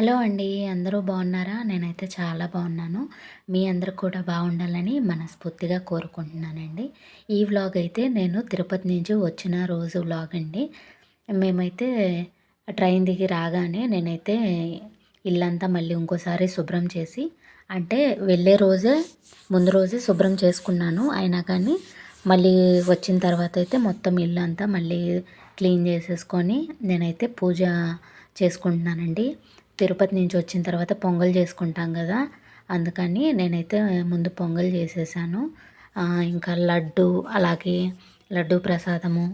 Hello అండి అందరూ బాగున్నారా? నేనైతే చాలా బాగున్నాను. మీ అందరూ కూడా బాగుండాలని మనస్ఫూర్తిగా కోరుకుంటున్నానండి. ఈ వ్లాగ్ అయితే నేను తిరుపతి నుంచి వచ్చిన రోజు వ్లాగ్ అండి. మేమైతే ట్రైన్ దిగి రాగానే నేనైతే ఇల్లంతా మళ్ళీ ఇంకోసారి శుభ్రం చేసి అంటే వెళ్ళే రోజే ముందు రోజే శుభ్రం చేసుకున్నాను. అయినా కానీ మళ్ళీ వచ్చిన తర్వాత అయితే మొత్తం ఇల్లు అంతా మళ్ళీ క్లీన్ చేసేసుకొని నేనైతే పూజ చేసుకుంటున్నానండి. తిరుపతి నుంచి వచ్చిన తర్వాత పొంగల్ చేసుకుంటాం కదా అందుకని నేనైతే ముందు పొంగల్ చేసేసాను. ఇంకా లడ్డు అలాగే లడ్డు ప్రసాదము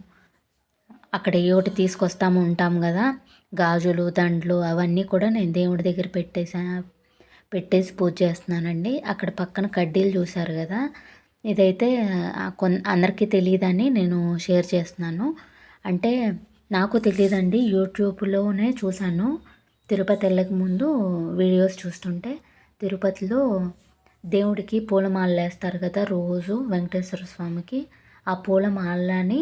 అక్కడ ఏటి తీసుకొస్తాము ఉంటాం కదా గాజులు దండ్లు అవన్నీ కూడా నేను దేవుడి దగ్గర పెట్టేసా పెట్టేసి పూజ చేస్తున్నానండి. అక్కడ పక్కన కడ్డీలు చూశారు కదా ఇదైతే కొన్ అందరికీ తెలియదని నేను షేర్ చేస్తున్నాను. అంటే నాకు తెలియదండి యూట్యూబ్లోనే చూశాను. తిరుపతి వెళ్ళక ముందు వీడియోస్ చూస్తుంటే తిరుపతిలో దేవుడికి పూలమాలలు వేస్తారు కదా రోజు వెంకటేశ్వర స్వామికి. ఆ పూలమాలని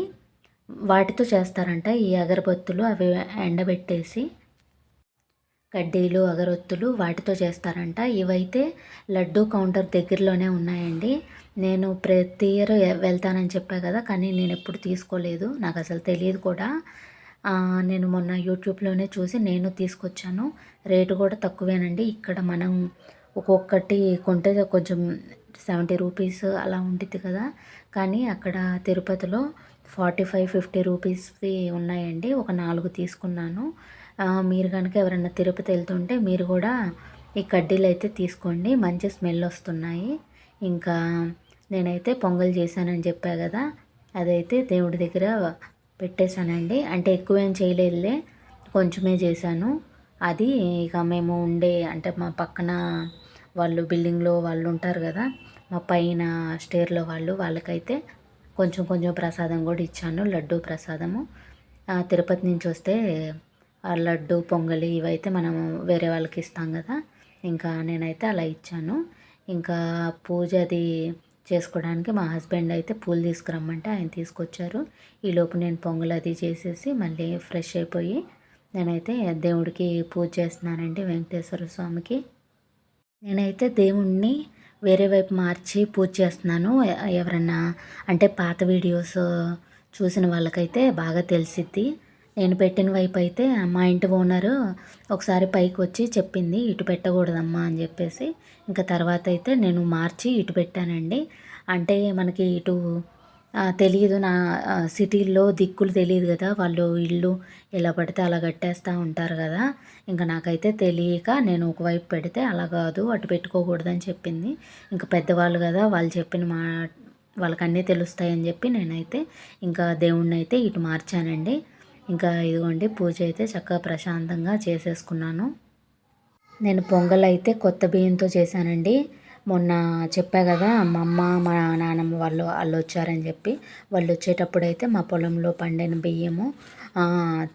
వాటితో చేస్తారంట. ఈ అగరబత్తులు అవి ఎండబెట్టేసి కడ్డీలు అగరొత్తులు వాటితో చేస్తారంట. ఇవైతే లడ్డు కౌంటర్ దగ్గరలోనే ఉన్నాయండి. నేను ప్రతి ఇయర్ వెళ్తానని చెప్పా కదా కానీ నేను ఎప్పుడు తీసుకోలేదు. నాకు అసలు తెలియదు కూడా. నేను మొన్న యూట్యూబ్లోనే చూసి నేను తీసుకొచ్చాను. రేటు కూడా తక్కువేనండి. ఇక్కడ మనం ఒక్కొక్కటి కొంటే కొంచెం సెవెంటీ రూపీస్ అలా ఉంటుంది కదా. కానీ అక్కడ తిరుపతిలో ఫార్టీ ఫైవ్ ఫిఫ్టీ రూపీస్వి ఉన్నాయండి. ఒక నాలుగు తీసుకున్నాను. మీరు కనుక ఎవరైనా తిరుపతి వెళ్తుంటే మీరు కూడా ఈ కడ్డీలు అయితే తీసుకోండి. మంచి స్మెల్ వస్తున్నాయి. ఇంకా నేనైతే పొంగల్ చేశానని చెప్పా కదా. అదైతే దేవుడి దగ్గర పెట్టేశానండి. అంటే ఎక్కువ ఏం చేయలేదులే కొంచెమే చేశాను. అది ఇక మేము ఉండే అంటే మా పక్కన వాళ్ళు బిల్డింగ్లో వాళ్ళు ఉంటారు కదా మా పైన స్టేర్లో వాళ్ళు వాళ్ళకైతే కొంచెం కొంచెం ప్రసాదం కూడా ఇచ్చాను. లడ్డు ప్రసాదము. తిరుపతి నుంచి వస్తే ఆ లడ్డు పొంగలి ఇవైతే మనం వేరే వాళ్ళకి ఇస్తాం కదా ఇంకా నేనైతే అలా ఇచ్చాను. ఇంకా పూజ అది చేసుకోవడానికి మా హస్బెండ్ అయితే పూలు తీసుకురమ్మంటే ఆయన తీసుకొచ్చారు. ఈలోపు నేను పొంగల్ అది చేసేసి మళ్ళీ ఫ్రెష్ అయిపోయి నేనైతే దేవుడికి పూజ చేస్తున్నానండి వెంకటేశ్వర స్వామికి. నేనైతే దేవుణ్ణి వేరే వైపు మార్చి పూజ చేస్తున్నాను. ఎవరన్నా అంటే పాత వీడియోస్ చూసిన వాళ్ళకైతే బాగా తెలిసిద్ది. నేను పెట్టిన వైపు అయితే మా ఇంటి ఓనరు ఒకసారి పైకి వచ్చి చెప్పింది ఇటు పెట్టకూడదమ్మా అని చెప్పేసి. ఇంకా తర్వాత అయితే నేను మార్చి ఇటు పెట్టానండి. అంటే మనకి ఇటు తెలియదు నా సిటీల్లో దిక్కులు తెలియదు కదా వాళ్ళు ఇల్లు ఎలా పడితే అలా కట్టేస్తూ ఉంటారు కదా. ఇంకా నాకైతే తెలియక నేను ఒకవైపు పెడితే అలా కాదు అటు పెట్టుకోకూడదని చెప్పింది. ఇంకా పెద్దవాళ్ళు కదా వాళ్ళు చెప్పిన మా వాళ్ళకన్నీ తెలుస్తాయని చెప్పి నేనైతే ఇంకా దేవుణ్ణి అయితే ఇటు మార్చానండి. ఇంకా ఇదిగోండి పూజ అయితే చక్కగా ప్రశాంతంగా చేసేసుకున్నాను. నేను పొంగల్ అయితే కొత్త బియ్యంతో చేశానండి. మొన్న చెప్పా కదా మా అమ్మ మా నాన్నమ్మ వాళ్ళు వాళ్ళు వచ్చారని చెప్పి. వాళ్ళు వచ్చేటప్పుడు అయితే మా పొలంలో పండిన బియ్యము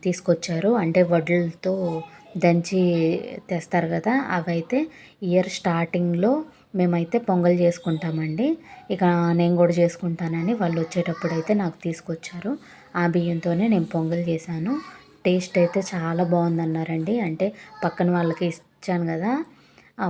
తీసుకొచ్చారు. అంటే వడ్లతో దంచి తెస్తారు కదా అవైతే ఇయర్ స్టార్టింగ్లో మేమైతే పొంగల్ చేసుకుంటామండి. ఇక నేను కూడా చేసుకుంటానని వాళ్ళు వచ్చేటప్పుడు అయితే నాకు తీసుకొచ్చారు. ఆ బియ్యంతోనే నేను పొంగల్ చేశాను. టేస్ట్ అయితే చాలా బాగుందన్నారండి. అంటే పక్కన వాళ్ళకి ఇచ్చాను కదా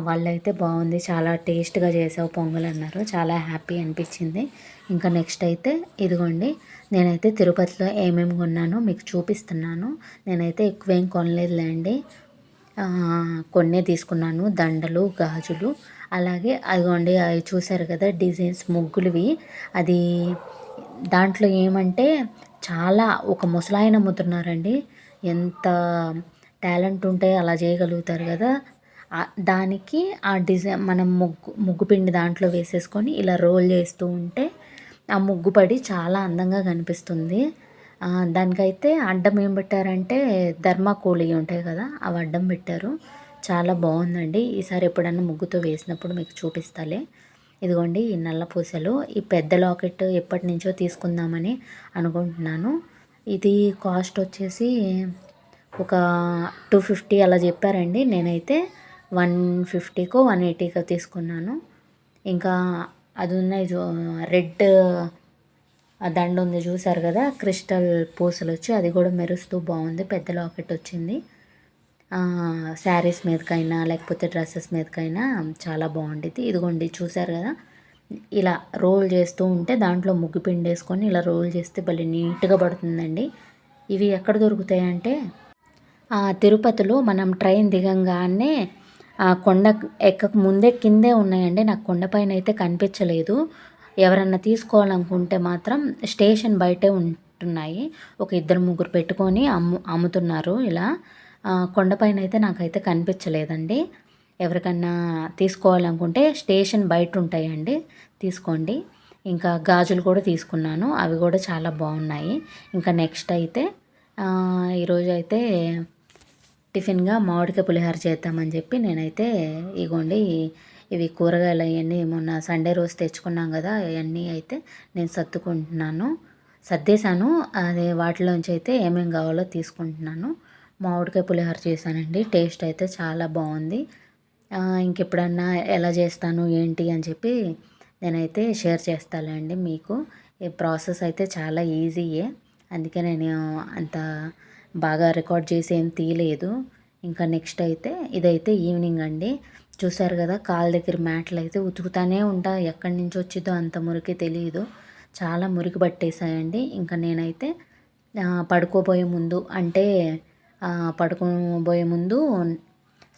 వాళ్ళైతే బాగుంది చాలా టేస్ట్గా చేసావు పొంగల్ అన్నారు. చాలా హ్యాపీ అనిపించింది. ఇంకా నెక్స్ట్ అయితే ఇదిగోండి నేనైతే తిరుపతిలో ఏమేమి కొన్నానో మీకు చూపిస్తున్నాను. నేనైతే ఎక్కువ ఏం కొనలేదులేండి కొన్నే తీసుకున్నాను. దండలు గాజులు అలాగే అదిగోండి అవి చూసారు కదా డిజైన్స్ ముగ్గులువి. అది దాంట్లో ఏమంటే చాలా ఒక ముసలాయన అమ్ముతున్నారండి. ఎంత టాలెంట్ ఉంటే అలా చేయగలుగుతారు కదా. దానికి ఆ డిజైన్ మనం ముగ్గు ముగ్గు పిండి దాంట్లో వేసేసుకొని ఇలా రోల్ చేస్తూ ఉంటే ఆ ముగ్గు పడి చాలా అందంగా కనిపిస్తుంది. దానికైతే అడ్డం ఏం పెట్టారంటే ధర్మాకోళి ఉంటాయి కదా అవి అడ్డం పెట్టారు. చాలా బాగుందండి. ఈసారి ఎప్పుడన్నా ముగ్గుతో వేసినప్పుడు మీకు చూపిస్తాలే. ఇదిగోండి ఈ నల్ల పూసలు. ఈ పెద్ద లాకెట్ ఎప్పటి నుంచో తీసుకుందామని అనుకుంటున్నాను. ఇది కాస్ట్ వచ్చేసి ఒక టూ ఫిఫ్టీ అలా చెప్పారండి. నేనైతే వన్ ఫిఫ్టీకో వన్ ఎయిటీకో తీసుకున్నాను. ఇంకా అది ఉన్నాయి రెడ్ దండ ఉంది చూసారు కదా క్రిస్టల్ పూసలు వచ్చి అది కూడా మెరుస్తూ బాగుంది. పెద్ద లాకెట్ వచ్చింది. శారీస్ మీదకైనా లేకపోతే డ్రెస్సెస్ మీదకైనా చాలా బాగుంటుంది ఇదిగోండి చూసారు కదా? ఇలా రోల్ చేస్తూ ఉంటే దాంట్లో ముగ్గు పిండి వేసుకొని ఇలా రోల్ చేస్తే భలే నీట్గా పడుతుందండి. ఇవి ఎక్కడ దొరుకుతాయంటే తిరుపతిలో మనం ట్రైన్ దిగంగానే ఆ కొండ ఎక్కక ముందే కిందే ఉన్నాయండి. నాకు కొండపైన అయితే కనిపించలేదు. ఎవరన్నా తీసుకోవాలనుకుంటే మాత్రం స్టేషన్ బయటే ఉంటున్నాయి. ఒక ఇద్దరు ముగ్గురు పెట్టుకొని అమ్ము అమ్ముతున్నారు ఇలా. కొండపైన అయితే నాకైతే కనిపించలేదండి. ఎవరికన్నా తీసుకోవాలనుకుంటే స్టేషన్ బయట ఉంటాయండి. తీసుకోండి. ఇంకా గాజులు కూడా తీసుకున్నాను. అవి కూడా చాలా బాగున్నాయి. ఇంకా నెక్స్ట్ అయితే ఈరోజు అయితే టిఫిన్గా మామిడికాయ పులిహార చేద్దామని చెప్పి నేనైతే ఇగోండి ఇవి కూరగాయలు అవన్నీ మొన్న సండే రోజు తెచ్చుకున్నాం కదా అవన్నీ అయితే నేను సర్దుకుంటున్నాను. సర్దేశాను. అదే వాటిలోంచి అయితే ఏమేమి కావాలో తీసుకుంటున్నాను. మామిడికాయ పులిహోర చేశానండి. టేస్ట్ అయితే చాలా బాగుంది. ఇంకెప్పుడన్నా ఎలా చేస్తాను ఏంటి అని చెప్పి నేనైతే షేర్ చేస్తానండి మీకు. ఈ ప్రాసెస్ అయితే చాలా ఈజీయే. అందుకే నేను అంత బాగా రికార్డ్ చేసి ఏం తీయలేదు. ఇంకా నెక్స్ట్ అయితే ఇదైతే ఈవినింగ్ అండి. చూసారు కదా కాళ్ళ దగ్గర మ్యాట్లు అయితే ఉతుకుతానే ఉంటా. ఎక్కడి నుంచి వచ్చిందో అంత మురికి తెలియదు చాలా మురికి పట్టేశాయండి. ఇంకా నేనైతే పడుకోబోయే ముందు అంటే పడుకోబోయే ముందు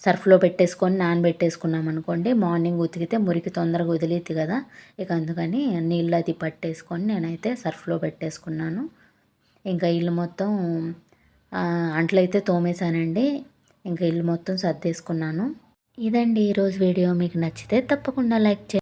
సర్ఫ్లో పెట్టేసుకొని నానబెట్టేసుకున్నాం అనుకోండి మార్నింగ్ ఉతికితే మురికి తొందరగా వదిలేది కదా. ఇక అందుకని నీళ్ళు అది పట్టేసుకొని నేనైతే సర్ఫ్లో పెట్టేసుకున్నాను. ఇంకా ఇల్లు మొత్తం అంట్లయితే తోమేశానండి. ఇంకా ఇల్లు మొత్తం సర్దేసుకున్నాను. ఇదండి ఈరోజు వీడియో. మీకు నచ్చితే తప్పకుండా లైక్ చేయండి.